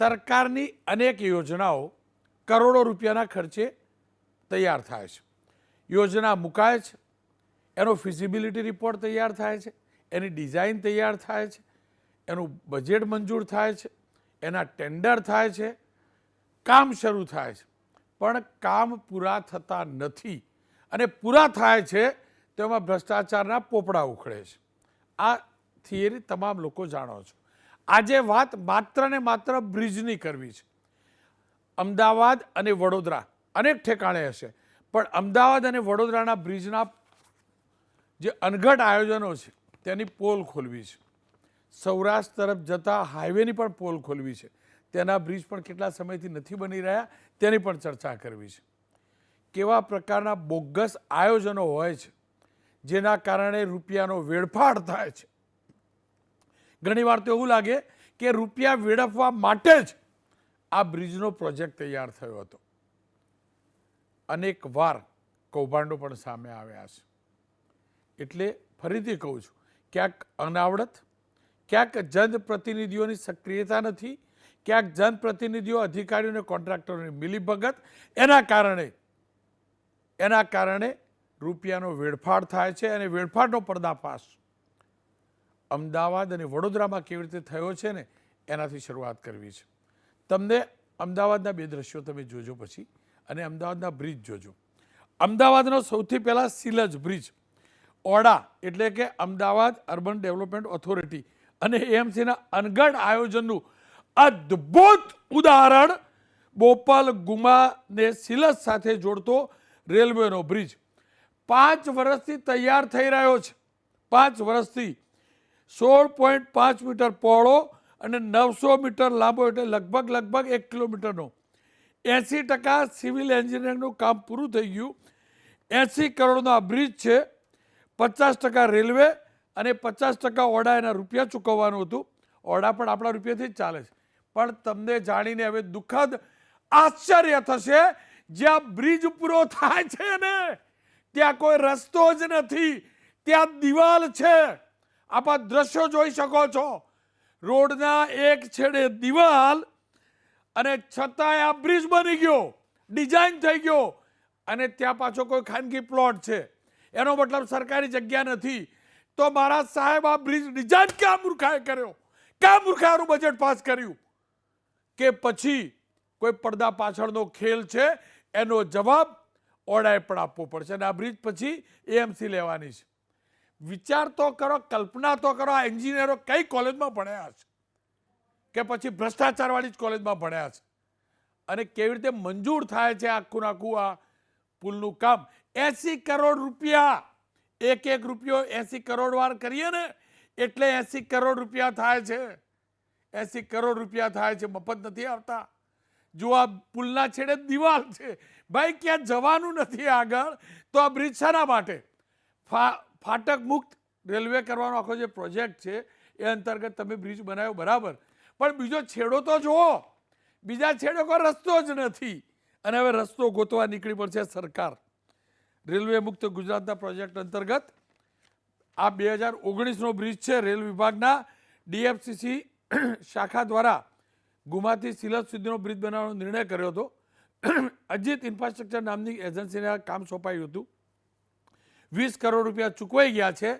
સરકારની અનેક યોજનાઓ કરોડો રૂપિયાના ખર્ચે તૈયાર થાય છે. યોજના મુકાય છે, એનો ફિઝિબિલિટી રિપોર્ટ તૈયાર થાય છે, એની ડિઝાઇન તૈયાર થાય છે, એનું બજેટ મંજૂર થાય છે, એના ટેન્ડર થાય છે, કામ શરૂ થાય છે. પણ કામ પૂરા થતા નથી અને પૂરા થાય છે તેમાં ભ્રષ્ટાચારના પોપડા ઉખડે છે. આ થિયરી તમામ લોકો જાણો છો. આજે વાત માત્ર ને માત્ર બ્રિજની કરવી છે. અમદાવાદ અને વડોદરા અનેક ઠેકાણે હશે. પણ અમદાવાદ અને વડોદરાના બ્રિજના જે અનઘટ આયોજનો છે, તેની પોલ ખોલવી છે. સૌરાષ્ટ્ર તરફ જતા હાઈવેની પણ પોલ ખોલવી છે. તેના બ્રિજ પણ કેટલા સમયથી નથી બની રહ્યા, તેની પણ ચર્ચા કરવી છે. કેવા પ્રકારના બોગસ આયોજનો હોય છે, જેના કારણે રૂપિયાનો વેડફાડ થાય છે. ઘણીવાર તો એવું લાગે કે રૂપિયા વેડફવા માટે જ આ બ્રિજનો પ્રોજેક્ટ તૈયાર થયો હતો. અનેક વાર કૌભાંડો પણ સામે આવ્યા છે. એટલે ફરીથી કહું છું, ક્યાંક અનાવડત, ક્યાંક જનપ્રતિનિધિઓની સક્રિયતા નથી, ક્યાંક જનપ્રતિનિધિઓ અધિકારીઓને કોન્ટ્રાક્ટરોની મિલીભગત. એના કારણે એના કારણે રૂપિયાનો વેડફાટ થાય છે અને વેડફાટનો પર્દાફાશ અમદાવાદ અને વડોદરામાં કેવી રીતે થયો છે ને, એનાથી શરૂઆત કરવી છે. તમને અમદાવાદના બે દ્રશ્યો તમે જોજો પછી અને અમદાવાદના બ્રિજ જોજો. અમદાવાદનો સૌથી પહેલાં સિલજ બ્રિજ. ઓડા એટલે કે અમદાવાદ અર્બન ડેવલપમેન્ટ ઓથોરિટી અને એએમસીના અનગઢ આયોજનનું અદ્ભુત ઉદાહરણ બોપલ ગુમાને સિલજ સાથે જોડતો રેલવેનો બ્રિજ. પાંચ વર્ષથી તૈયાર થઈ રહ્યો છે. પાંચ વર્ષથી સોળ પોઈન્ટ પાંચ મીટર પહોળો અને નવસો મીટર લાંબો એટલે લગભગ લગભગ એક કિલોમીટરનો. એંસી ટકા સિવિલ એન્જિનિયરિંગનું કામ પૂરું થઈ ગયું. એંસી કરોડનો આ બ્રિજ છે. પચાસ ટકા રેલવે અને પચાસ ટકા ઓડા એના રૂપિયા ચૂકવવાનું હતું. ઓડા પણ આપણા રૂપિયાથી જ ચાલે છે. પણ તમને જાણીને હવે દુઃખદ આશ્ચર્ય થશે, જ્યાં બ્રિજ પૂરો થાય છે ને, ત્યાં કોઈ રસ્તો જ નથી. ત્યાં દિવાલ છે. આપ દ્રશ્યો જોઈ શકો છો. રોડના એક છેડે દિવાલ અને છતાંય આ બ્રિજ બની ગયો. ડિઝાઇન થઈ ગયો. અને ત્યાં પાછો કોઈ ખાનગી પ્લોટ છે. એનો મતલબ સરકારી જગ્યા નથી. તો મારા સાહેબ આ બ્રિજ ડિઝાઇન ક્યાં મૂર્ખાએ કર્યો? ક્યાં મૂર્ખાનું બજેટ પાસ કર્યું? કે પછી કોઈ પડદા પાછળનો ખેલ છે? એનો જવાબ ઓડાએ પણ આપવો પડશે. અને આ બ્રિજ પછી એએમસી લેવાની છે. વિચાર તો કરો, કલ્પના તો કરો, આ એન્જિનિયરો કઈ કોલેજમાં ભણ્યા છે કે પછી ભ્રષ્ટાચારવાળી જ કોલેજમાં ભણ્યા છે અને કેવી રીતે મંજૂર થાય છે આખું આખું આ પુલનું કામ? એસી કરોડ રૂપિયા, એક એક રૂપિયો એસી કરોડ વાર કરીએ ને, એટલે એસી કરોડ રૂપિયા થાય છે. એસી કરોડ રૂપિયા થાય છે, મફત નથી આવતા. જો આ પુલના છેડે દિવાલ છે. ભાઈ, ક્યાં જવાનું નથી આગળ? તો આ બ્રિજ શાના માટે? ફા ફાટક મુક્ત રેલવે કરવાનો આખો જે પ્રોજેક્ટ છે, એ અંતર્ગત તમે બ્રિજ બનાવ્યો, બરાબર. પણ બીજો છેડો તો જુઓ. બીજા છેડો કોઈ રસ્તો જ નથી. અને હવે રસ્તો ગોતવા નીકળી પડશે સરકાર. રેલવે મુક્ત ગુજરાતના પ્રોજેક્ટ અંતર્ગત આ બે હજાર ઓગણીસનો બ્રિજ છે, રેલ વિભાગના ડીએફસીસી શાખા દ્વારા ગુમાથી સિલત સુધીનો બ્રિજ બનાવવાનો નિર્ણય કર્યો હતો. અજીત ઇન્ફ્રાસ્ટ્રક્ચર નામની એજન્સીને આ કામ સોંપાયું હતું. વીસ કરોડ રૂપિયા ચૂકવાઈ ગયા છે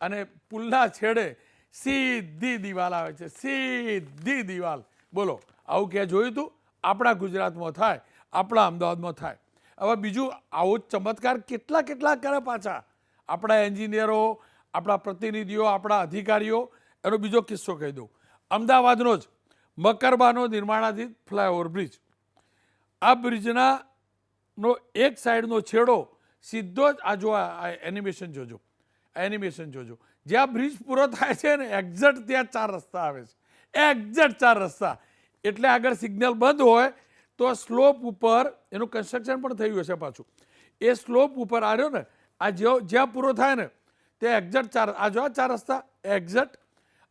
અને પુલના છેડે સીધી દિવાલ આવે છે. સીધી દિવાલ. બોલો, આવું ક્યાં જોયું હતું આપણા ગુજરાતમાં થાય, આપણા અમદાવાદમાં થાય. હવે બીજું, આવો ચમત્કાર કેટલા કેટલા કરે પાછા? આપણા એન્જિનિયરો, આપણા પ્રતિનિધિઓ, આપણા અધિકારીઓ, એનો બીજો કિસ્સો કહી દઉં. અમદાવાદનો જ મકરબાનો નિર્માણાધીન ફ્લાયઓવર બ્રિજ. આ બ્રિજના નો એક સાઈડનો છેડો સીધો જ આ જો આ એનિમેશન જોજો. એનિમેશન જોજો. જ્યાં બ્રિજ પૂરો થાય છે ને એક્ઝેક્ટ ત્યાં ચાર રસ્તા આવે છે. એક્ઝેક્ટ ચાર રસ્તા. એટલે આગળ સિગ્નલ બંધ હોય, તો સ્લોપ ઉપર, એનું કન્સ્ટ્રક્શન પણ થયું હશે પાછું. એ સ્લોપ ઉપર આવ્યો ને, આ જ્યાં પૂરો થાય ને તે એક્ઝેક્ટ ચાર, આ જો આ ચાર રસ્તા એક્ઝેક્ટ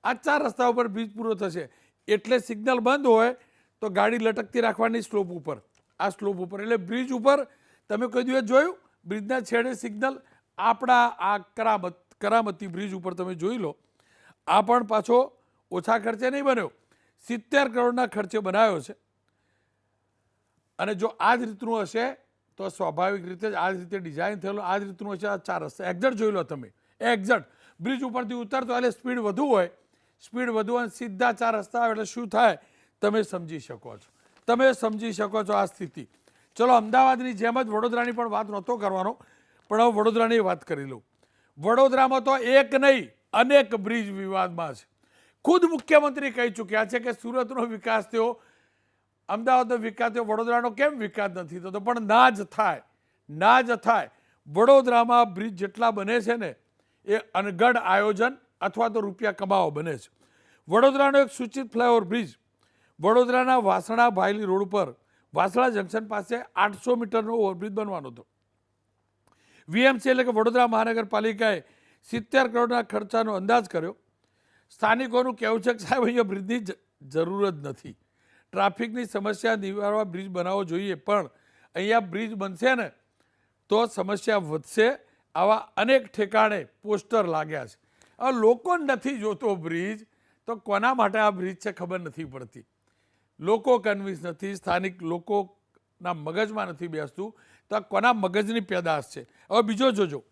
આ ચાર રસ્તા ઉપર બ્રિજ પૂરો થશે. એટલે સિગ્નલ બંધ હોય, તો ગાડી લટકતી રાખવાની સ્લોપ ઉપર. આ સ્લોપ ઉપર. એટલે બ્રિજ ઉપર, તમે કોઈ દિવસ જોયું? બ્રિજના છેડે સિગ્નલ આપણા આ કરામત, કરામતી બ્રિજ ઉપર તમે જોઈ લો. આ પણ પાછો ઓછા ખર્ચે નહીં બન્યો. સિત્તેર કરોડના ખર્ચે બનાવ્યો છે. અને જો આ જ રીતનું હશે, તો સ્વાભાવિક રીતે જ આ જ રીતે ડિઝાઇન થયેલો, આ જ રીતનું હશે, આ ચાર રસ્તા. એક્ઝેક્ટ જોઈ લો તમે. એક્ઝેક્ટ બ્રિજ ઉપરથી ઉતરતો એટલે સ્પીડ વધુ હોય. સ્પીડ વધુ અને સીધા ચાર રસ્તા આવે એટલે શું થાય? તમે સમજી શકો છો. તમે સમજી શકો છો આ સ્થિતિ. ચલો, અમદાવાદની જેમ જ વડોદરાની પણ વાત નહોતો કરવાનો, પણ હવે વડોદરાની વાત કરી લઉં. વડોદરામાં તો એક નહીં, અનેક બ્રિજ વિવાદમાં છે. ખુદ મુખ્યમંત્રી કહી ચૂક્યા છે કે સુરતનો વિકાસ થયો, અમદાવાદનો વિકાસ થયો, વડોદરાનો કેમ વિકાસ નથી થતો? પણ ના જ થાય, ના જ થાય. વડોદરામાં બ્રિજ જેટલા બને છે ને, એ અનગઢ આયોજન અથવા તો રૂપિયા કમાવો બને છે. વડોદરાનો એક સૂચિત ફ્લાયઓવર બ્રિજ, વડોદરાના વાસણા ભાયલી રોડ ઉપર વાસણા જંકશન પાસે આઠસો મીટરનો ઓવરબ્રિજ બનવાનો હતો. વીએમસી એટલે કે વડોદરા મહાનગરપાલિકાએ સિત્તેર કરોડના ખર્ચાનો અંદાજ કર્યો. સ્થાનિકોનું કહેવું છે કે સાહેબ, અહીંયા બ્રિજની જરૂર જ નથી. ટ્રાફિકની સમસ્યા નિવારવા બ્રિજ બનાવવો જોઈએ, પણ અહીંયા બ્રિજ બનશે ને તો સમસ્યા વધશે આવા અનેક ઠેકાણે પોસ્ટર લાગ્યા છે. હવે લોકો નથી જોતો બ્રિજ, તો કોના માટે આ બ્રિજ છે ખબર નથી પડતી. લોકો કન્વિન્સ નથી, સ્થાનિક લોકોના મગજમાં નથી બેસતું, તો આ કોના મગજની પેદાશ છે? હવે બીજો જોજો.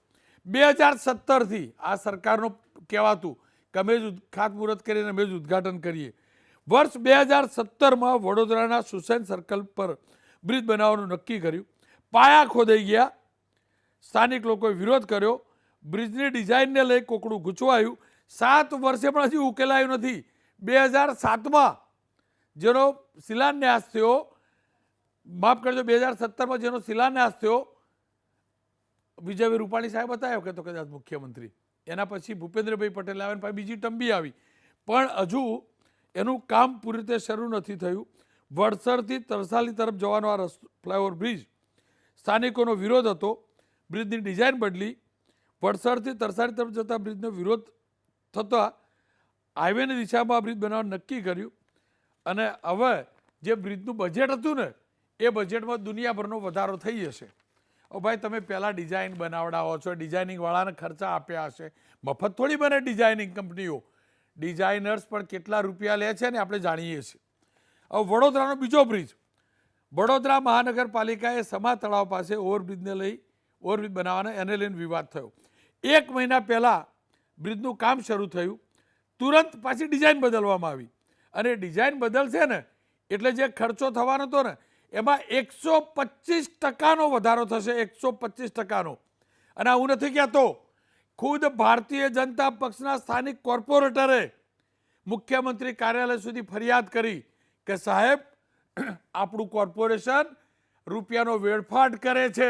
બે હજાર સત્તરથી આ સરકારનું કહેવાતું કે અમે જ ખાતમુહૂર્ત કરીને અમે જ ઉદ્ઘાટન કરીએ. વર્ષ બે હજાર સત્તરમાં વડોદરાના સુસેન સર્કલ પર બ્રિજ બનાવવાનું નક્કી કર્યું. પાયા ખોદાઈ ગયા. સ્થાનિક લોકોએ વિરોધ કર્યો. બ્રિજની ડિઝાઇનને લઈ કોકડું ગૂંચવાયું. સાત વર્ષે પણ હજી ઉકેલાયું નથી. બે હજાર સાતમાં જેનો શિલાન્યાસ થયો, માફ કરજો, બે હજાર સત્તરમાં જેનો શિલાન્યાસ થયો, વિજયભાઈ રૂપાણી સાહેબ હતા વખતે તો કદાચ મુખ્યમંત્રી. એના પછી ભૂપેન્દ્રભાઈ પટેલ અને પછી બીજી ટંબી આવી. પણ હજુ એનું કામ પૂરી રીતે શરૂ નથી થયું. વડસરથી તરસાલી તરફ જવાનો આ રસ્તો, ફ્લાયઓવર બ્રિજ, સ્થાનિકોનો વિરોધ હતો, બ્રિજની ડિઝાઇન બદલી, વડસરથી તરસાલી તરફ જતા બ્રિજનો વિરોધ થતા હાઈવેની દિશામાં આ બ્રિજ બનાવવાનું નક્કી કર્યું. અને હવે જે બ્રિજનું બજેટ હતું ને, એ બજેટમાં દુનિયાભરનો વધારો થઈ જશે. ઓ ભાઈ, તમે પહેલાં ડિઝાઇન બનાવડાવો છો ડિઝાઇનિંગવાળાને ખર્ચા આપ્યા હશે. મફત થોડી બને ડિઝાઇનિંગ કંપનીઓ. ડિઝાઇનર્સ પણ કેટલા રૂપિયા લે છે ને આપણે જાણીએ છીએ. હવે વડોદરાનો બીજો બ્રિજ. વડોદરા મહાનગરપાલિકાએ સમા તળાવ પાસે ઓવરબ્રિજને લઈ, ઓવરબ્રિજ બનાવવાના એને લઈને વિવાદ થયો. એક મહિના પહેલાં બ્રિજનું કામ શરૂ થયું. તુરંત પાછી ડિઝાઇન બદલવામાં આવી. અને ડિઝાઇન બદલશે ને, એટલે જે ખર્ચો થવાનો હતો ને, એમાં એકસો પચીસ ટકાનો વધારો થશે, એકસો પચીસ ટકાનો. અને હું નથી કહેતો. ખુદ ભારતીય જનતા પક્ષના સ્થાનિક કોર્પોરેટરે મુખ્યમંત્રી કાર્યાલય સુધી ફરિયાદ કરી કે સાહેબ, આપણું કોર્પોરેશન રૂપિયાનો વેડફાટ કરે છે,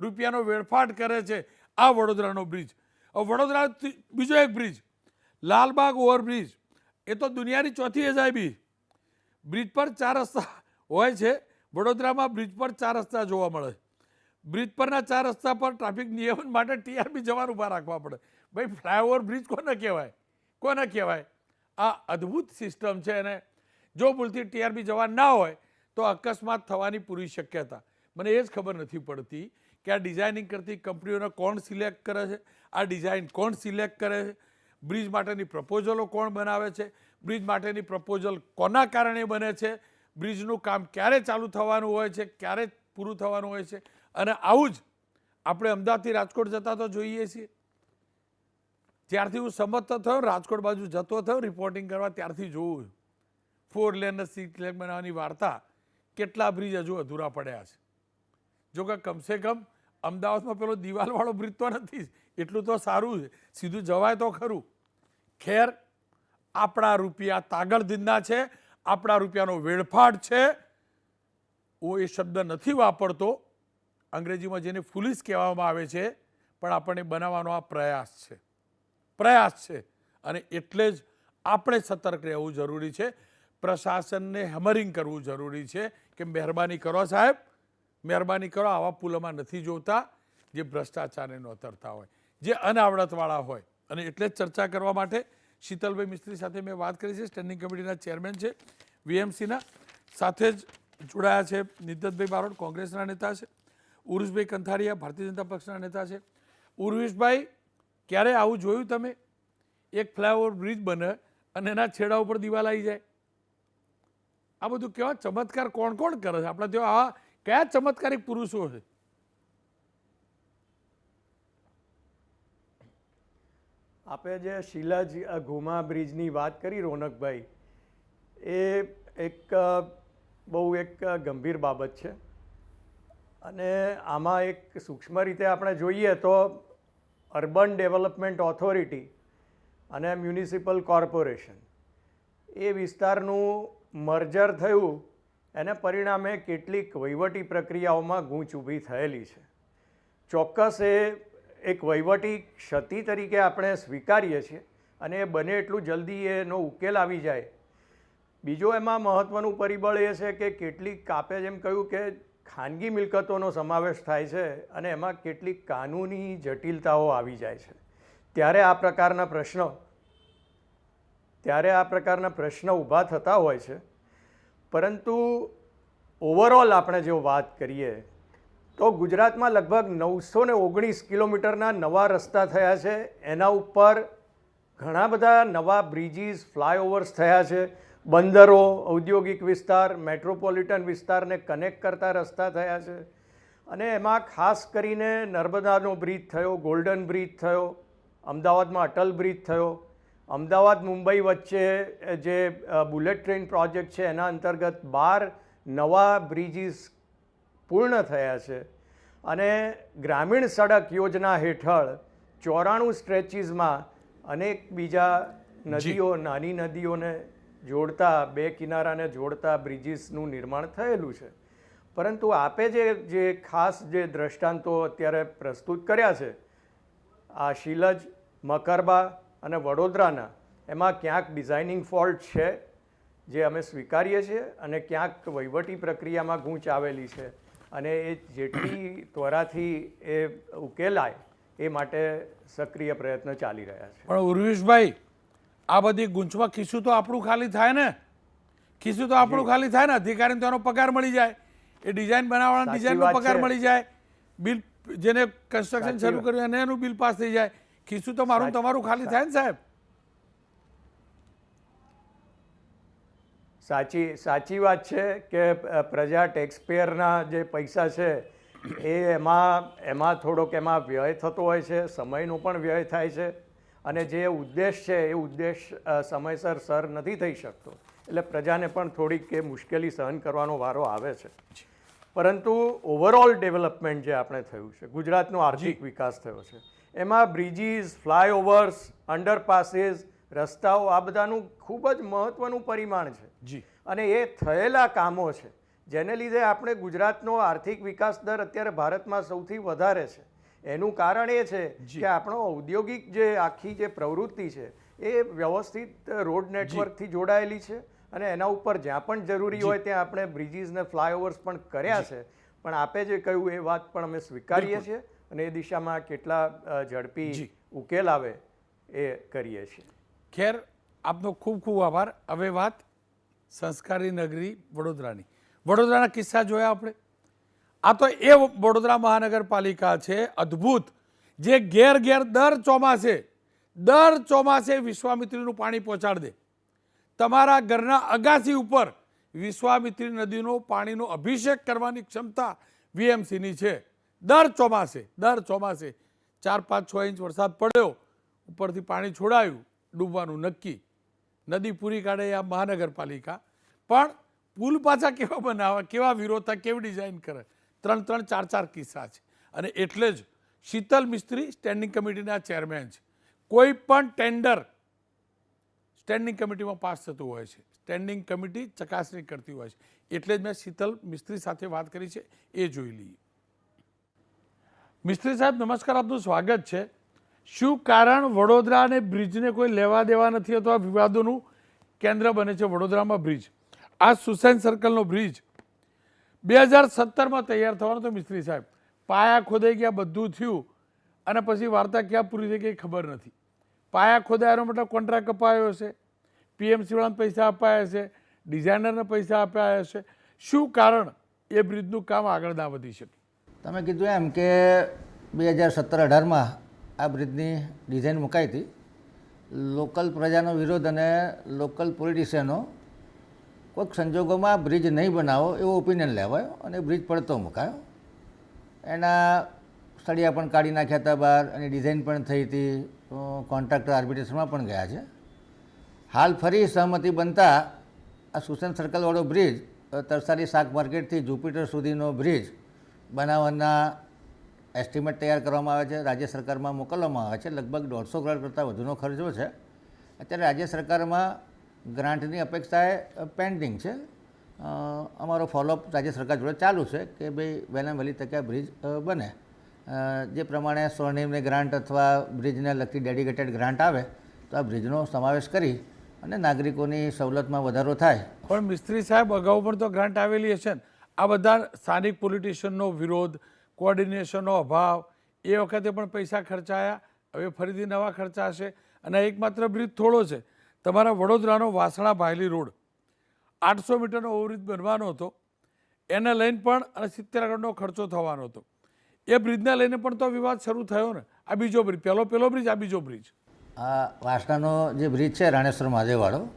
રૂપિયાનો વેડફાટ કરે છે. આ વડોદરાનો બ્રિજ. વડોદરા બીજો એક બ્રિજ, લાલબાગ ઓવરબ્રિજ. એ તો દુનિયાની ચોથી અજાયબી બ્રિજ પર ચાર રસ્તા હોય છે. વડોદરામાં બ્રિજ પર ચાર રસ્તા જોવા મળે. બ્રિજ પરના ચાર રસ્તા પર ટ્રાફિક નિયમન માટે ટીઆરપી જવાન ઊભા રાખવા પડે. ભાઈ, ફ્લાયઓવર બ્રિજ કોને કહેવાય? કોને કહેવાય? આ અદ્ભુત સિસ્ટમ છે અને જો ભૂલથી ટીઆરપી જવાન ના હોય, તો અકસ્માત થવાની પૂરી શક્યતા. મને એ જ ખબર નથી પડતી કે આ ડિઝાઇનિંગ કરતી કંપનીઓને કોણ સિલેક્ટ કરે છે? આ ડિઝાઇન કોણ સિલેક્ટ કરે છે? બ્રિજ માટેની પ્રપોઝલો કોણ બનાવે છે? બ્રિજ માટેની પ્રપોઝલ કોના કારણે બને છે? બ્રિજનું કામ ક્યારે ચાલુ થવાનું હોય છે? ક્યારે પૂરું થવાનું હોય છે? અને આવું જ આપણે અમદાવાદથી રાજકોટ જતા તો જોઈએ છીએ. ત્યારથી હું સંમત થયો, રાજકોટ બાજુ જતો થયો રિપોર્ટિંગ કરવા ત્યારથી જોઉં. ફોર લેન સિક્સ લેન બનાવવાની વાર્તા કેટલા બ્રિજ હજુ અધૂરા પડ્યા છે? જો કે કમસે કમ અમદાવાદમાં પેલો દિવાલવાળો બ્રિજ તો નથી એટલું તો સારું છે. સીધું જવાય તો ખરું. ખેર, આપણા રૂપિયા તાગડધીનના છે, આપણા રૂપિયાનો વેડફાટ છે. હું એ શબ્દ નથી વાપરતો. અંગ્રેજીમાં જેને ફુલિસ કહેવામાં આવે છે, પણ આપણને બનાવવાનો આ પ્રયાસ છે. પ્રયાસ છે. અને એટલે જ આપણે સતર્ક રહેવું જરૂરી છે. પ્રશાસનને હેમરિંગ કરવું જરૂરી છે કે મહેરબાની કરો સાહેબ. મહેરબાની કરો, આવા પુલોમાં નથી જોતા જે ભ્રષ્ટાચારને નોતરતા હોય, જે અનાવડતવાળા હોય. અને એટલે જ ચર્ચા કરવા માટે શીતલભાઈ મિસ્ત્રી સાથે મેં વાત કરી છે, સ્ટેન્ડિંગ કમિટીના ચેરમેન છે, વીએમસીના. સાથે જ જોડાયા છે નિદ્દતભાઈ બારોટ, કોંગ્રેસના નેતા છે ઉર્વિશભાઈ કંથારિયા, ભારતીય જનતા પક્ષના નેતા છે. ઉર્વિશભાઈ, ક્યારે આવું જોયું તમે? એક ફ્લાયઓવર બ્રિજ બને અને એના છેડા ઉપર દિવાલ આવી જાય. આ બધું કેવા ચમત્કાર કોણ કોણ કરે છે? આપણે ત્યાં આવા કયા ચમત્કારિક પુરુષો છે? આપણે જે શિલાજ ઘુમા બ્રિજની વાત કરી રોનકભાઈ, એ એક બહુ એક ગંભીર બાબત છે. અને આમાં એક સૂક્ષ્મ રીતે આપણે જોઈએ તો અર્બન ડેવલપમેન્ટ ઓથોરિટી અને મ્યુનિસિપલ કોર્પોરેશન, એ વિસ્તારનું મર્જર થયું એને પરિણામે કેટલીક વહીવટી પ્રક્રિયાઓમાં ગૂંચ ઊભી થયેલી છે. ચોક્કસ એ એક વહીવટી ક્ષતિ તરીકે આપણે સ્વીકારીએ છીએ અને એ બને એટલું જલ્દી એનો ઉકેલ આવી જાય. બીજો એમાં મહત્ત્વનું પરિબળ એ છે કે કેટલીક કાપે જેમ કહ્યું કે ખાનગી મિલકતોનો સમાવેશ થાય છે અને એમાં કેટલીક કાનૂની જટિલતાઓ આવી જાય છે. ત્યારે આ પ્રકારના પ્રશ્નો, ત્યારે આ પ્રકારના પ્રશ્ન ઊભા થતા હોય છે. પરંતુ ઓવરઓલ આપણે જો વાત કરીએ, તો ગુજરાતમાં લગભગ નવસો ને ઓગણીસ કિલોમીટરના નવા રસ્તા થયા છે. એના ઉપર ઘણા બધા નવા બ્રિજીસ ફ્લાયઓવર્સ થયા છે. બંદરો, ઔદ્યોગિક વિસ્તાર મેટ્રોપોલિટન વિસ્તારને કનેક્ટ કરતા રસ્તા થયા છે. અને એમાં ખાસ કરીને નર્મદાનો બ્રિજ થયો ગોલ્ડન બ્રિજ થયો, અમદાવાદમાં અટલ બ્રિજ થયો અમદાવાદ મુંબઈ વચ્ચે જે બુલેટ ટ્રેન પ્રોજેક્ટ છે એના અંતર્ગત બાર નવા બ્રિજીસ પૂર્ણ થયા છે. અને ગ્રામીણ સડક યોજના હેઠળ ચોરાણું સ્ટ્રેચીસમાં અનેક બીજા નદીઓ નાની નદીઓને જોડતા બે કિનારાને જોડતા બ્રિજીસનું નિર્માણ થયેલું છે. પરંતુ આપે જે જે ખાસ જે દ્રષ્ટાંતો અત્યારે પ્રસ્તુત કર્યા છે આ શીલજ મકરબા અને વડોદરાના એમાં ક્યાંક ડિઝાઇનિંગ ફોલ્ટ છે જે અમે સ્વીકારીએ છીએ અને ક્યાંક વહીવટી પ્રક્રિયામાં ગૂંચ આવેલી છે. અને એ જેટલી ત્વરાથી એ ઉકેલાય એ માટે સક્રિય પ્રયત્ન ચાલી રહ્યા છે. પણ ઉર્વિશભાઈ આ બધી ગૂંચમાં ખિસ્સું તો આપણું ખાલી થાય ને? ખિસ્સું તો આપણું ખાલી થાય ને? અધિકારીને તો એનો પગાર મળી જાય. એ ડિઝાઇન બનાવવાના ડિઝાઇનનો પગાર મળી જાય. બિલ જેને કન્સ્ટ્રક્શન શરૂ કર્યું એને એનું બિલ પાસ થઈ જાય. ખિસ્સું તો મારું તમારું ખાલી થાય ને સાહેબ. સાચી સાચી વાત છે કે પ્રજા ટેક્સપેયરના જે પૈસા છે એ એમાં એમાં થોડોક એમાં વ્યય થતો હોય છે સમયનો પણ વ્યય થાય છે અને જે ઉદ્દેશ છે એ ઉદ્દેશ સમયસર સર નથી થઈ શકતો. એટલે પ્રજાને પણ થોડીક એ મુશ્કેલી સહન કરવાનો વારો આવે છે. પરંતુ ઓવરઓલ ડેવલપમેન્ટ જે આપણે થયું છે ગુજરાતનો આર્થિક વિકાસ થયો છે એમાં બ્રિજીસ ફ્લાયઓવર્સ અંડરપાસીસ રસ્તાઓ આ બધાનું ખૂબ જ મહત્ત્વનું પરિમાણ છે. જી. અને એ થયેલા કામો છે જેને લીધે આપણે ગુજરાતનો આર્થિક વિકાસ દર અત્યારે ભારતમાં સૌથી વધારે છે. એનું કારણ એ છે કે આપણો ઔદ્યોગિક જે આખી જે પ્રવૃત્તિ છે એ વ્યવસ્થિત રોડ નેટવર્કથી જોડાયેલી છે અને એના ઉપર જ્યાં પણ જરૂરી હોય ત્યાં આપણે બ્રિજીસ ને ફ્લાયઓવર્સ પણ કર્યા છે. પણ આપે જે કહ્યું એ વાત પણ અમે સ્વીકારીએ છીએ. અને એ દિશામાં કેટલા ઝડપી ઉકેલ આવે એ કરીએ છીએ. ખેર આપનો ખૂબ ખૂબ આભાર. હવે વાત સંસ્કારી નગરી વડોદરાની. વડોદરાના કિસ્સા જોયા આપણે? આ તો એ વડોદરા મહાનગરપાલિકા છે અદ્ભુત. જે ઘેર ઘેર દર ચોમાસે દર ચોમાસે વિશ્વામિત્રીનું પાણી પહોંચાડી દે. તમારા ઘરના અગાસી ઉપર વિશ્વામિત્રી નદીનો પાણીનો અભિષેક કરવાની ક્ષમતા વીએમસીની છે. દર ચોમાસે દર ચોમાસે ચાર પાંચ છ ઇંચ વરસાદ પડ્યો, ઉપરથી પાણી છોડાયું, ડૂબવાનું નક્કી. નદી પૂરી કાઢે આ મહાનગરપાલિકા. પણ પુલ પાછા કેવા બનાવે, કેવા વિરોધતા, કેવી ડિઝાઇન કરે? ત્રણ ત્રણ, ચાર ચાર કિસ્સા છે. અને એટલે જ શીતલ મિસ્ત્રી સ્ટેન્ડિંગ કમિટીના ચેરમેન છે. કોઈ પણ ટેન્ડર સ્ટેન્ડિંગ કમિટીમાં પાસ થતું હોય છે. સ્ટેન્ડિંગ કમિટી ચકાસણી કરતી હોય છે. એટલે જ મેં શીતલ મિસ્ત્રી સાથે વાત કરી છે. એ જોઈ લઈએ. મિસ્ત્રી સાહેબ, નમસ્કાર, આપનું સ્વાગત છે. શું કારણ વડોદરા અને બ્રિજને કોઈ લેવા દેવા નથી અથવા વિવાદોનું કેન્દ્ર બને છે વડોદરામાં બ્રિજ? આ સુસેન સર્કલનો બ્રિજ બે હજાર સત્તરમાં તૈયાર થવાનો તો મિસ્ત્રી સાહેબ. પાયા ખોદાઈ ગયા, બધું થયું અને પછી વાર્તા ક્યાં પૂરી થઈ ગઈ ખબર નથી. પાયા ખોદાયાનો મતલબ કોન્ટ્રાક્ટ અપાયો હશે પીએમસી વાળાને પૈસા અપાયા હશે, ડિઝાઇનરને પૈસા અપાયા હશે. શું કારણ એ બ્રિજનું કામ આગળ ના વધી શકે? તમે કીધું એમ કે બે હજાર સત્તર અઢારમાં આ બ્રિજની ડિઝાઇન મુકાઈ હતી. લોકલ પ્રજાનો વિરોધ અને લોકલ પોલિટિશિયનો કોઈક સંજોગોમાં બ્રિજ નહીં બનાવો એવો ઓપિનિયન લેવાયો અને બ્રિજ પડતો મુકાયો. એના સળિયા પણ કાઢી નાખ્યા હતા બહાર, એની ડિઝાઇન પણ થઈ હતી. કોન્ટ્રાક્ટર આર્બિટ્રેશનમાં પણ ગયા છે. હાલ ફરી સહમતિ બનતા આ સુસન સર્કલવાળો બ્રિજ તરસારી શાક માર્કેટથી જુપિટર સુધીનો બ્રિજ બનાવવાના એસ્ટિમેટ તૈયાર કરવામાં આવે છે. રાજ્ય સરકારમાં મોકલવામાં આવે છે. લગભગ દોઢસો કરોડ કરતાં વધુનો ખર્ચો છે. અત્યારે રાજ્ય સરકારમાં ગ્રાન્ટની અપેક્ષાએ પેન્ડિંગ છે. અમારો ફોલોઅપ રાજ્ય સરકાર જોડે ચાલુ છે કે ભાઈ વહેલા વહેલી તકે બ્રિજ બને. જે પ્રમાણે સ્વર્ણિમની ગ્રાન્ટ અથવા બ્રિજને લગતી ડેડિકેટેડ ગ્રાન્ટ આવે, તો આ બ્રિજનો સમાવેશ કરી અને નાગરિકોની સવલતમાં વધારો થાય. પણ મિસ્ત્રી સાહેબ, અગાઉ પણ તો ગ્રાન્ટ આવેલી હશે ને? આ બધા સ્થાનિક પોલિટિશિયનનો વિરોધ કોઓર્ડિનેશનનો અભાવ, એ વખતે પણ પૈસા ખર્ચાયા, હવે ફરીથી નવા ખર્ચા હશે અને એકમાત્ર બ્રિજ થોડો છે. તમારા વડોદરાનો વાસણા ભાયલી રોડ. આઠસો મીટરનો ઓવરબ્રિજ બનવાનો હતો. એને લઈને પણ અને સિત્તેર કરોડનો ખર્ચો થવાનો હતો. એ બ્રિજને લઈને પણ તો વિવાદ શરૂ થયો ને. આ બીજો બ્રિજ પહેલો પહેલો બ્રિજ, આ બીજો બ્રિજ. આ વાસણાનો જે બ્રિજ છે રાણેશ્વર મહાદેવવાળો,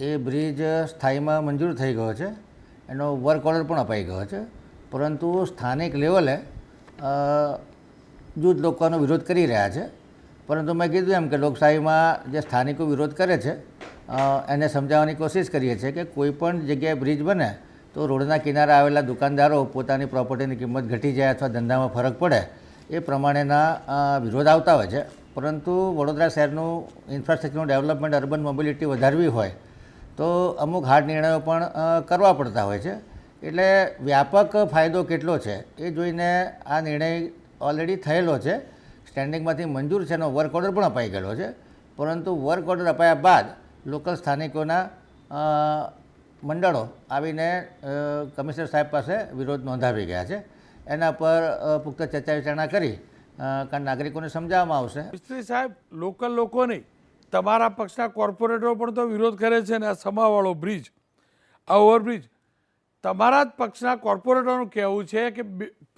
એ બ્રિજ સ્થાયીમાં મંજૂર થઈ ગયો છે. એનો વર્ક ઓર્ડર પણ અપાઈ ગયો છે. પરંતુ સ્થાનિક લેવલે જૂથ લોકોનો વિરોધ કરી રહ્યા છે. પરંતુ મેં કીધું એમ કે લોકશાહીમાં જે સ્થાનિકો વિરોધ કરે છે એને સમજાવવાની કોશિશ કરીએ છીએ કે કોઈ પણ જગ્યાએ બ્રિજ બને તો રોડના કિનારે આવેલા દુકાનદારો પોતાની પ્રોપર્ટીની કિંમત ઘટી જાય અથવા ધંધામાં ફરક પડે એ પ્રમાણેના વિરોધ આવતા હોય છે. પરંતુ વડોદરા શહેરનું ઇન્ફ્રાસ્ટ્રક્ચરનું ડેવલપમેન્ટ અર્બન મોબિલિટી વધારવી હોય તો અમુક હાર્ડ નિર્ણયો પણ કરવા પડતા હોય છે. એટલે વ્યાપક ફાયદો કેટલો છે એ જોઈને આ નિર્ણય ઓલરેડી થયેલો છે. સ્ટેન્ડિંગમાંથી મંજૂર છે એનો વર્ક ઓર્ડર પણ અપાઈ ગયેલો છે. પરંતુ વર્ક ઓર્ડર અપાયા બાદ લોકલ સ્થાનિકોના મંડળો આવીને કમિશનર સાહેબ પાસે વિરોધ નોંધાવી ગયા છે. એના પર પુખ્ત ચર્ચા વિચારણા કરી કારણ નાગરિકોને સમજાવવામાં આવશે? મિસ્ત્રી સાહેબ લોકલ લોકો નહીં. તમારા પક્ષના કોર્પોરેટરો પણ તો વિરોધ કરે છે ને આ સમાવાળો બ્રિજ, આ ઓવરબ્રિજ. તમારા જ પક્ષના કોર્પોરેટરનું કહેવું છે કે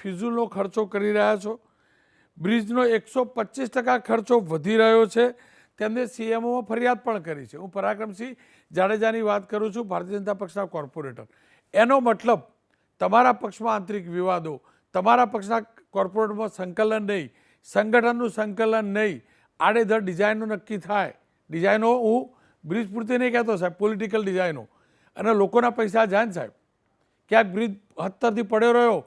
ફિઝુલનો ખર્ચો કરી રહ્યા છો. બ્રિજનો એકસો પચીસ ટકા ખર્ચો વધી રહ્યો છે. તેમને સીએમઓમાં ફરિયાદ પણ કરી છે. હું પરાક્રમસિંહ જાડેજાની વાત કરું છું, ભારતીય જનતા પક્ષના કોર્પોરેટર. એનો મતલબ, તમારા પક્ષમાં આંતરિક વિવાદો, તમારા પક્ષના કોર્પોરેટમાં સંકલન નહીં, સંગઠનનું સંકલન નહીં, આડેધડ ડિઝાઇનનું નક્કી થાય. ડિઝાઇનો હું બ્રિજ પૂરતી નહીં કહેતો સાહેબ પોલિટિકલ ડિઝાઇનો. અને લોકોના પૈસા જાય સાહેબ, ક્યાંક બ્રિજ હત્તરથી પડ્યો રહ્યો,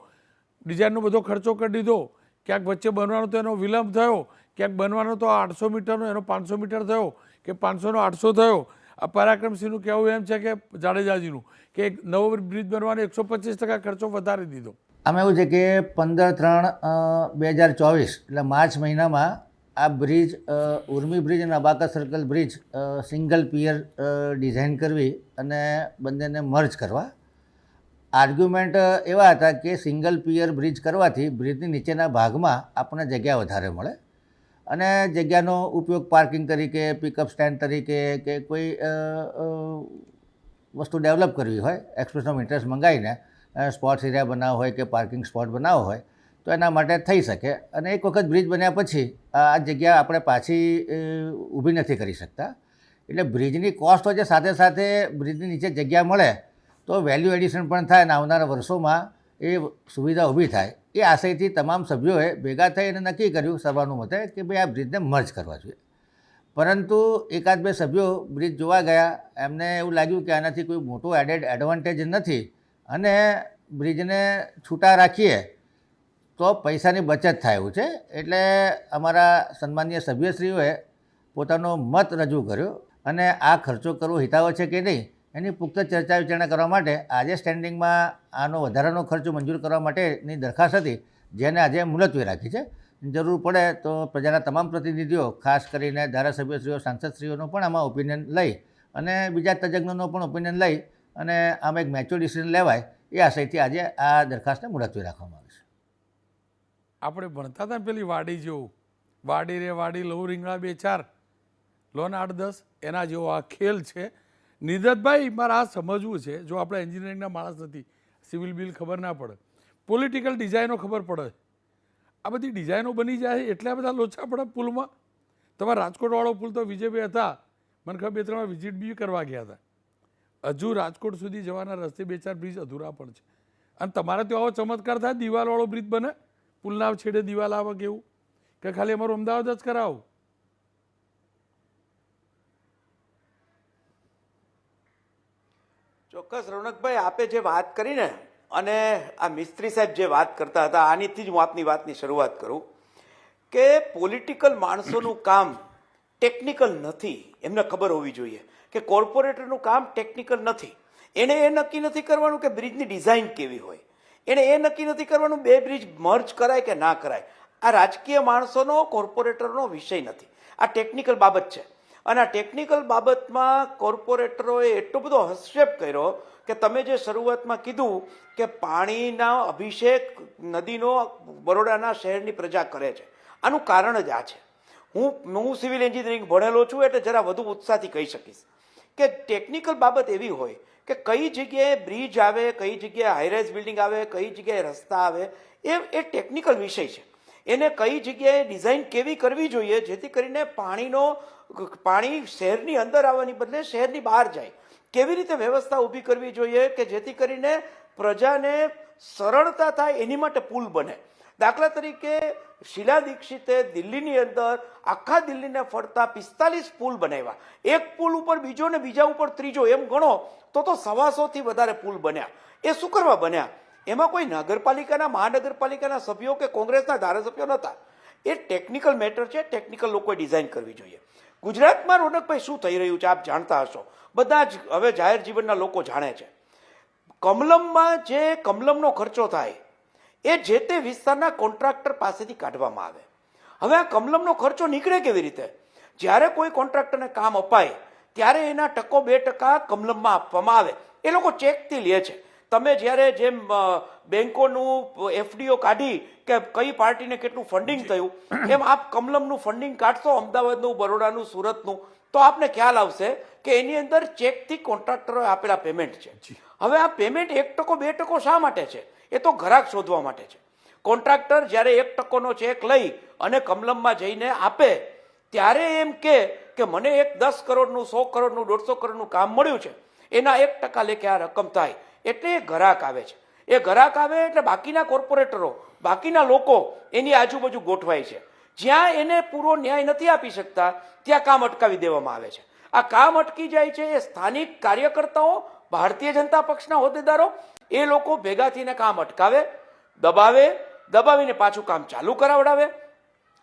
ડિઝાઇનનો બધો ખર્ચો કરી દીધો, ક્યાંક વચ્ચે બનવાનો તો એનો વિલંબ થયો, ક્યાંક બનવાનો તો આઠસો મીટરનો, એનો પાંચસો મીટર થયો, કે પાંચસોનો આઠસો થયો. આ પરાક્રમસિંહનું કહેવું એમ છે કે જાડેજાજીનું, કે એક નવો બ્રિજ બનવાનો એકસો પચીસ ટકા ખર્ચો વધારી દીધો. આમાં એવું છે કે પંદર ત્રણ બે હજાર ચોવીસ, એટલે માર્ચ મહિનામાં આ બ્રિજ ઉર્મી બ્રિજ અને અબાકા circle bridge single pier design કરવી અને બંનેને મર્જ કરવા. આર્ગ્યુમેન્ટ એવા હતા કે સિંગલ પિયર બ્રિજ કરવાથી બ્રિજની નીચેના ભાગમાં આપણને જગ્યા વધારે મળે. અને જગ્યાનો ઉપયોગ પાર્કિંગ તરીકે પિકઅપ સ્ટેન્ડ તરીકે કે કોઈ વસ્તુ ડેવલપ કરવી હોય એક્સપ્રેસ ઓફ ઇન્ટરેસ્ટ મંગાવીને સ્પોર્ટ્સ એરિયા બનાવવો હોય કે પાર્કિંગ સ્પોટ બનાવવો હોય તો એના માટે થઈ શકે. અને એક વખત બ્રિજ બન્યા પછી આ જગ્યા આપણે પાછી ઊભી નથી કરી શકતા. એટલે બ્રિજની કોસ્ટ હોય છે, સાથે સાથે બ્રિજની નીચે જગ્યા મળે, તો વેલ્યુ એડિશન પણ થાય અને આવનારા વર્ષોમાં એ સુવિધા ઊભી થાય. એ આશયથી તમામ સભ્યોએ ભેગા થઈ અને નક્કી કર્યું સર્વાનુમતે કે ભાઈ આ બ્રિજને મર્જ કરવા જોઈએ. પરંતુ એકાદ બે સભ્યો બ્રિજ જોવા ગયા, એમને એવું લાગ્યું કે આનાથી કોઈ મોટું એડેડ એડવાન્ટેજ નથી. અને બ્રિજને છૂટા રાખીએ તો પૈસાની બચત થાય એવું છે. એટલે અમારા સન્માનીય સભ્યશ્રીઓએ પોતાનો મત રજૂ કર્યો અને આ ખર્ચો કરવો હિતાવ છે કે નહીં, એની પુખ્ત ચર્ચા વિચારણા કરવા માટે આજે સ્ટેન્ડિંગમાં આનો વધારાનો ખર્ચો મંજૂર કરવા માટેની દરખાસ્ત હતી, જેને આજે મુલતવી રાખી છે. જરૂર પડે તો પ્રજાના તમામ પ્રતિનિધિઓ, ખાસ કરીને ધારાસભ્યશ્રીઓ, સાંસદશ્રીઓનો પણ આમાં ઓપિનિયન લઈ અને બીજા તજજ્ઞોનો પણ ઓપિનિયન લઈ અને આમાં એક મેચ્યોર ડિસિઝન લેવાય એ આશયથી આજે આ દરખાસ્તને મુલતવી રાખવામાં આવી આપણે ભણતા હતા પેલી વાડી જેવું. વાડી રે વાડી, લઉં રીંગણા બે ચાર, લોન આઠ દસ, એના જેવો આ ખેલ છે. નિદતભાઈ, મારે આ સમજવું છે. જો આપણે એન્જિનિયરિંગના માણસ નથી સિવિલ બિલ ખબર ના પડે. પોલિટિકલ ડિઝાઇનો ખબર પડે. આ બધી ડિઝાઇનો બની જાય એટલા બધા લોચા પડે પુલમાં. તમારા રાજકોટવાળો પુલ તો વિજયભાઈ હતા. મને ખબર બે ત્રણ વિઝિટ બી કરવા ગયા હતા. હજુ રાજકોટ સુધી જવાના રસ્તે બે ચાર બ્રિજ અધૂરા પણ છે. અને તમારે ત્યાં આવો ચમત્કાર થાય, દિવાલવાળો બ્રિજ બને. પુલના છેડે દિવાલ આવે કેવું? કે ખાલી અમારું અમદાવાદ જ કરાવો. ચોક્કસ રોનકભાઈ, આપે જે વાત કરી ને અને આ મિસ્ત્રી સાહેબ જે વાત કરતા હતા, આનીથી જ હું આપની વાતની શરૂઆત કરું કે પોલિટિકલ માણસોનું કામ ટેકનિકલ નથી. એમને ખબર હોવી જોઈએ કે કોર્પોરેટરનું કામ ટેકનિકલ નથી. એણે એ નક્કી નથી કરવાનું કે બ્રિજની ડિઝાઇન કેવી હોય. એણે એ નક્કી નથી કરવાનું બે બ્રિજ મર્જ કરાય કે ના કરાય. આ રાજકીય માણસોનો, કોર્પોરેટરનો વિષય નથી. આ ટેકનિકલ બાબત છે. અને આ ટેકનિકલ બાબતમાં કોર્પોરેટરોએ એટલો બધો હસ્તક્ષેપ કર્યો કે તમે જે શરૂઆતમાં કીધું કે પાણીના અભિષેક નદીનો બરોડાના શહેરની પ્રજા કરે છે. આનું કારણ જ આ છે. હું હું સિવિલ એન્જિનિયરિંગ ભણેલો છું એટલે જરા વધુ ઉત્સાહથી કહી શકીશ કે ટેકનિકલ બાબત એવી હોય કે કઈ જગ્યાએ બ્રિજ આવે, કઈ જગ્યાએ હાઈરાઇઝ બિલ્ડિંગ આવે, કઈ જગ્યાએ રસ્તા આવે, એ એ ટેકનિકલ વિષય છે. એને કઈ જગ્યાએ ડિઝાઇન કેવી કરવી જોઈએ, જેથી કરીને પાણીનો, પાણી શહેરની અંદર આવવાની બદલે શહેરની બહાર જાય. કેવી રીતે વ્યવસ્થા ઊભી કરવી જોઈએ કે જેથી કરીને પ્રજાને સરળતા થાય, એની માટે પુલ બને. દાખલા તરીકે શીલા દીક્ષિતે દિલ્હીની અંદર આખા દિલ્હીને ફરતા પિસ્તાલીસ પુલ બનાવ્યા. એક પુલ ઉપર બીજો ને બીજા ઉપર ત્રીજો, એમ ગણો, તો તો સવાસોથી વધારે પુલ બન્યા. એ શું કરવા બન્યા? એમાં કોઈ નગરપાલિકાના, મહાનગરપાલિકાના સભ્યો કે કોંગ્રેસના ધારાસભ્યો નહોતા. એ ટેકનિકલ મેટર છે ટેકનિકલ લોકોએ ડિઝાઇન કરવી જોઈએ. ગુજરાતમાં રોનકભાઈ શું થઈ રહ્યું છે? આપ જાણતા હશો. બધા જ હવે જાહેર જીવનના લોકો જાણે છે. કમલમમાં જે કમલમનો ખર્ચો થાય એ જે તે વિસ્તારના કોન્ટ્રાક્ટર પાસેથી કાઢવામાં આવે. હવે આ કમલમનો ખર્ચો નીકળે કેવી રીતે? જ્યારે કોઈ કોન્ટ્રાક્ટરને કામ અપાય ત્યારે એના ટકો બે ટકા કમલમમાં આપવામાં આવે. એ લોકો ચેકથી લે છે. તમે જ્યારે જેમ બેન્કોનું એફડીઓ કાઢી કે કઈ પાર્ટીને કેટલું ફંડિંગ થયું એમ આપ કમલમનું ફંડિંગ કાઢશો અમદાવાદનું બરોડાનું સુરતનું તો આપને ખ્યાલ આવશે કે એની અંદર ચેકથી કોન્ટ્રાક્ટરોએ આપેલા પેમેન્ટ છે. હવે આ પેમેન્ટ એક ટકો બે ટકો શા માટે છે? એ તો ઘરાક શોધવા માટે છે. કોન્ટ્રાક્ટર જ્યારે એક ટકોનો ચેક લઈ અને કમલમમાં જઈને આપે ત્યારે એમ કે કે મને એક દસ કરોડનું સો કરોડનું દોઢસો કરોડનું કામ મળ્યું છે. એના એક ટકા લેખે આ રકમ થાય. એટલે એ ઘરાક આવે છે. એ ઘરાક આવે એટલે બાકીના કોર્પોરેટરો બાકીના લોકો એની આજુબાજુ ગોઠવાય છે. જ્યાં એને પૂરો ન્યાય નથી આપી શકતા, ત્યાં કામ અટકાવી દેવામાં આવે છે. આ કામ અટકી જાય છે એ સ્થાનિક કાર્યકર્તાઓ, ભારતીય જનતા પક્ષના હોદ્દેદારો, એ લોકો ભેગા થઈને કામ અટકાવે, દબાવે, દબાવીને પાછું કામ ચાલુ કરાવડાવે.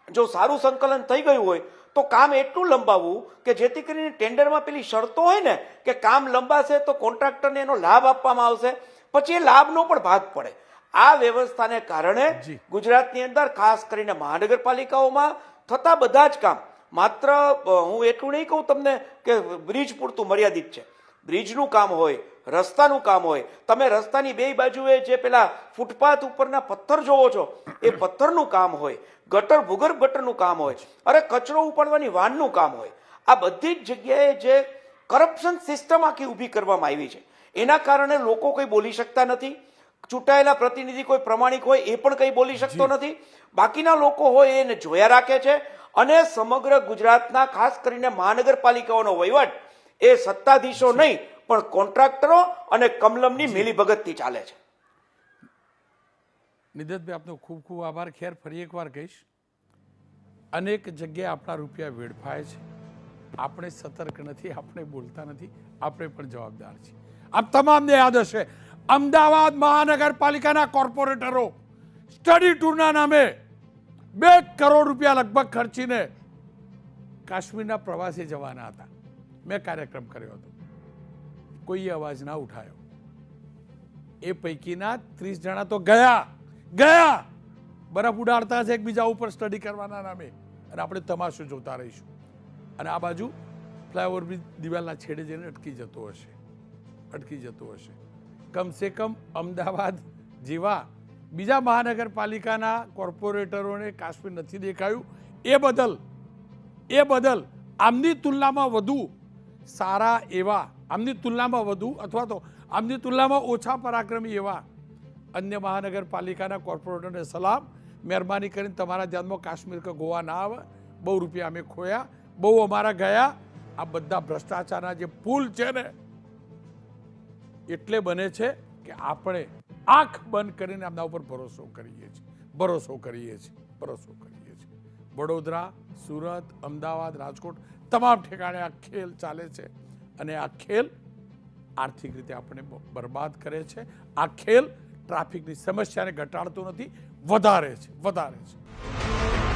જો સારું સંકલન થઈ ગયું હોય, તો કામ એટલું લંબાવવું કે જેથી કરીને ટેન્ડરમાં પેલી શરતો હોય ને, કે કામ લંબાશે તો કોન્ટ્રાક્ટરને એનો લાભ આપવામાં આવશે. પછી એ લાભનો પણ ભાગ પડે. આ વ્યવસ્થાને કારણે. ગુજરાતની અંદર ખાસ કરીને મહાનગરપાલિકાઓમાં થતા બધા જ કામ. માત્ર હું એટલું નહીં કહું તમને કે બ્રિજ પૂરતું મર્યાદિત છે. બ્રિજનું કામ હોય રસ્તાનું કામ હોય તમે રસ્તાની બે બાજુએ જે પેલા ફૂટપાથ ઉપરના પથ્થર જોવો છો એ પથ્થરનું કામ હોય ગટર ભૂગર્ભ ગટરનું કામ હોય અરે કચરો ઉપાડવાની વાનનું કામ હોય. આ બધી જ જગ્યાએ જે કરપ્શન સિસ્ટમ આખી ઊભી કરવામાં આવી છે. એના કારણે લોકો કંઈ બોલી શકતા નથી ચૂંટાયેલા પ્રતિનિધિ કોઈ પ્રમાણિક હોય એ પણ કંઈ બોલી શકતો નથી. બાકીના લોકો હોય એને જોયા રાખે છે અને સમગ્ર ગુજરાતના ખાસ કરીને મહાનગરપાલિકાઓનો વહીવટ એ સત્તાધીશો નહીં પણ કોન્ટ્રાક્ટરો અને કમલમની મિલીભગતથી ચાલે છે. નિદતભાઈ આપનો ખૂબ ખૂબ આભાર. ખેર ફરી એકવાર કહીશ અનેક જગ્યાએ આપણા રૂપિયા વેડફાય છે. આપણે સતર્ક નથી આપણે બોલતા નથી આપણે પણ જવાબદાર છીએ. આપ તમામને યાદ હશે અમદાવાદ મહાનગરપાલિકાના કોર્પોરેટરો સ્ટડી ટૂરના નામે બે કરોડ રૂપિયા લગભગ ખર્ચીને કાશ્મીરના પ્રવાસે જવાના હતા. મેં કાર્યક્રમ કર્યો હતો. કોઈએ અવાજ ના ઉઠાયો. એ પૈકીના ત્રીસ જણા તો ગયા. ગયા! બરફ ઉડાડતા છે એકબીજા ઉપર સ્ટડી કરવાના નામે. અને આપણે તમાશો જોતા રહીશું. અને આ બાજુ ફ્લાયઓવર બ્રિજ દિવાલના છેડે જઈને અટકી જતો હશે. અટકી જતો હશે. કમસે કમ અમદાવાદ જેવા બીજા મહાનગરપાલિકાના કોર્પોરેટરોને કાશ્મીર નથી દેખાયું. એ બદલ એ બદલ આમની તુલનામાં વધુ સારા એવા, આમની તુલનામાં વધુ અથવા તો આમની તુલનામાં ઓછા પરાક્રમી એવા અન્ય મહાનગરપાલિકાના કોર્પોરેટરને સલામ. મહેરબાની કરીને તમારા ધ્યાનમાં કાશ્મીર કે ગોવા ના આવે. બહુ રૂપિયા અમે ખોયા, બહુ અમારા ગયા. આ બધા ભ્રષ્ટાચારના જે પુલ છે ને એટલે બને છે કે આપણે આંખ બંધ કરીને આમના ઉપર ભરોસો કરીએ છીએ. ભરોસો કરીએ છીએ. ભરોસો કરીએ છીએ. વડોદરા, સુરત, અમદાવાદ, રાજકોટ તમામ ઠેકાણે આ ખેલ ચાલે છે અને આ ખેલ આર્થિક રીતે આપણે બરબાદ કરે છે. આ ખેલ ટ્રાફિકની સમસ્યાને ઘટાડતો નથી, વધારે છે વધારે છે.